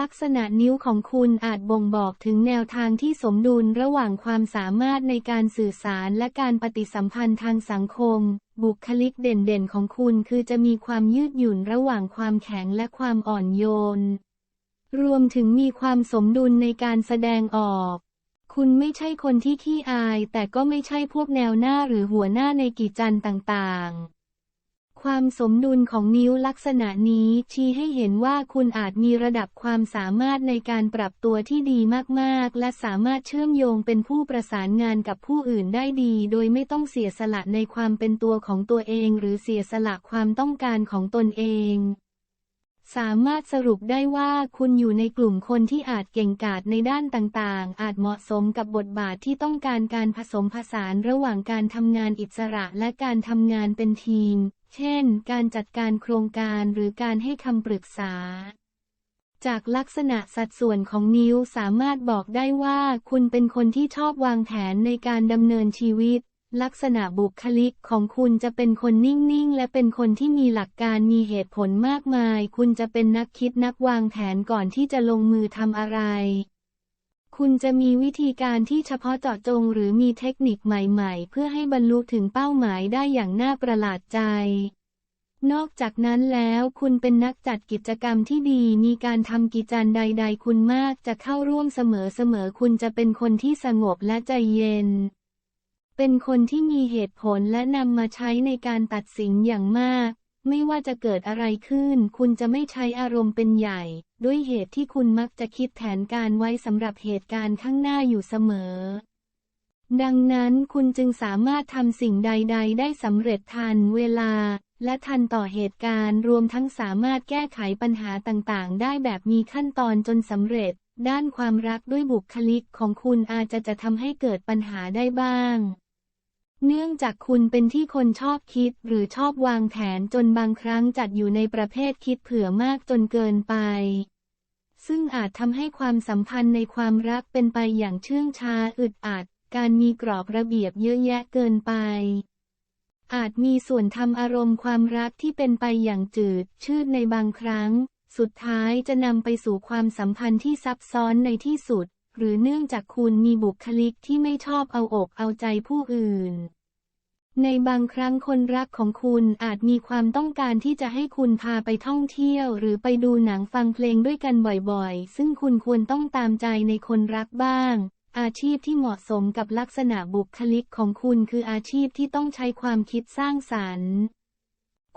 ลักษณะนิ้วของคุณอาจบ่งบอกถึงแนวทางที่สมดุลระหว่างความสามารถในการสื่อสารและการปฏิสัมพันธ์ทางสังคม บุคลิกเด่นๆของคุณคือจะมีความยืดหยุ่นระหว่างความแข็งและความอ่อนโยน รวมถึงมีความสมดุลในการแสดงออก คุณไม่ใช่คนที่ขี้อาย แต่ก็ไม่ใช่พวกแนวหน้าหรือหัวหน้าในกิจจันต่างๆ ความสมดุลของนิ้วลักษณะนี้ชี้ให้เห็นว่าคุณอาจมีระดับความสามารถในการปรับตัวที่ดีมากๆ และสามารถเชื่อมโยงเป็นผู้ประสานงานกับผู้อื่นได้ดี โดยไม่ต้องเสียสละในความเป็นตัวของตัวเอง หรือเสียสละความต้องการของตนเองสามารถสรุปได้ว่าคุณอยู่ในกลุ่มคนที่อาจเก่งกาจในด้านต่างๆ อาจเหมาะสมกับบทบาทที่ต้องการการผสมผสานระหว่างการทำงานอิสระและการทำงานเป็นทีม เช่น การจัดการโครงการหรือการให้คำปรึกษา จากลักษณะสัดส่วนของนิ้วสามารถบอกได้ว่าคุณเป็นคนที่ชอบวางแผนในการดำเนินชีวิต ลักษณะบุคลิกของคุณจะเป็นคนนิ่งๆ และเป็นคนที่มีหลักการมีเหตุผลมากมาย คุณจะเป็นนักคิดนักวางแผนก่อนที่จะลงมือทำอะไร คุณจะมีวิธีการที่เฉพาะเจาะจงหรือมีเทคนิคใหม่ๆ เพื่อให้บรรลุถึงเป้าหมายได้อย่างน่าประหลาดใจ นอกจากนั้นแล้วคุณเป็นนักจัดกิจกรรมที่ดี มีการทำกิจการใด ๆ คุณมากจะเข้าร่วมเสมอๆ คุณจะเป็นคนที่สงบและใจเย็น เป็นคนที่มีเหตุผลและนำมาใช้ในการตัดสินอย่างมาก ไม่ว่าจะเกิดอะไรขึ้น คุณจะไม่ใช้อารมณ์เป็นใหญ่ ด้วยเหตุที่คุณมักจะคิดแผนการไว้สำหรับเหตุการณ์ข้างหน้าอยู่เสมอ ดังนั้นคุณจึงสามารถทำสิ่งใด ๆ ได้สำเร็จทันเวลา และทันต่อเหตุการณ์ รวมทั้งสามารถแก้ไขปัญหาต่างๆ ได้แบบมีขั้นตอนจนสำเร็จ ด้านความรักด้วยบุคลิกของคุณอาจจะจะทำให้เกิดปัญหาได้บ้าง เนื่องจากคุณเป็นที่คนชอบคิดหรือชอบวางแผนจนบางครั้งจัดอยู่ในประเภทคิดเผื่อมากจนเกินไป ซึ่งอาจทำให้ความสัมพันธ์ในความรักเป็นไปอย่างเชื่องช้าอึดอัด การมีกรอบระเบียบเยอะแยะเกินไป อาจมีส่วนทำอารมณ์ความรักที่เป็นไปอย่างจืด ชืดในบางครั้ง สุดท้ายจะนำไปสู่ความสัมพันธ์ที่ซับซ้อนในที่สุด หรือเนื่องจากคุณมีบุคลิกที่ไม่ชอบเอาอกเอาใจผู้อื่น ในบางครั้งคนรักของคุณอาจมีความต้องการที่จะให้คุณพาไปท่องเที่ยว หรือไปดูหนังฟังเพลงด้วยกันบ่อยๆ ซึ่งคุณควรต้องตามใจในคนรักบ้าง อาชีพที่เหมาะสมกับลักษณะบุคลิกของคุณคืออาชีพที่ต้องใช้ความคิดสร้างสรรค์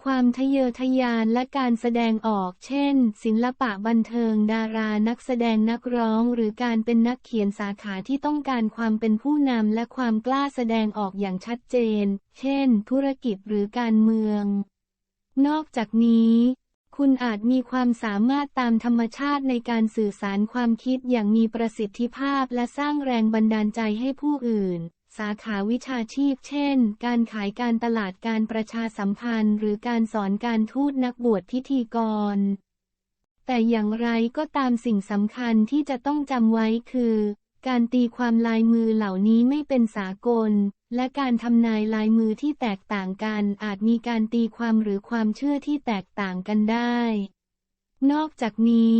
ความทะเยอทะยานและการแสดงออก เช่น ศิลปะบันเทิง ดารานักแสดงนักร้อง หรือการเป็นนักเขียนสาขาที่ต้องการความเป็นผู้นำและความกล้าแสดงออกอย่างชัดเจน เช่น ธุรกิจหรือการเมือง นอกจากนี้คุณอาจมีความสามารถตามธรรมชาติในการสื่อสารความคิดอย่างมีประสิทธิภาพและสร้างแรงบันดาลใจให้ผู้อื่น สาขาวิชาชีพ เช่น การขายการตลาดการประชาสัมพันธ์ หรือการสอนการทูตนักบวชพิธีกร แต่อย่างไรก็ตามสิ่งสำคัญที่จะต้องจำไว้คือ การตีความลายมือเหล่านี้ไม่เป็นสากล และการทำนายลายมือที่แตกต่างกัน อาจมีการตีความหรือความเชื่อที่แตกต่างกันได้ นอกจากนี้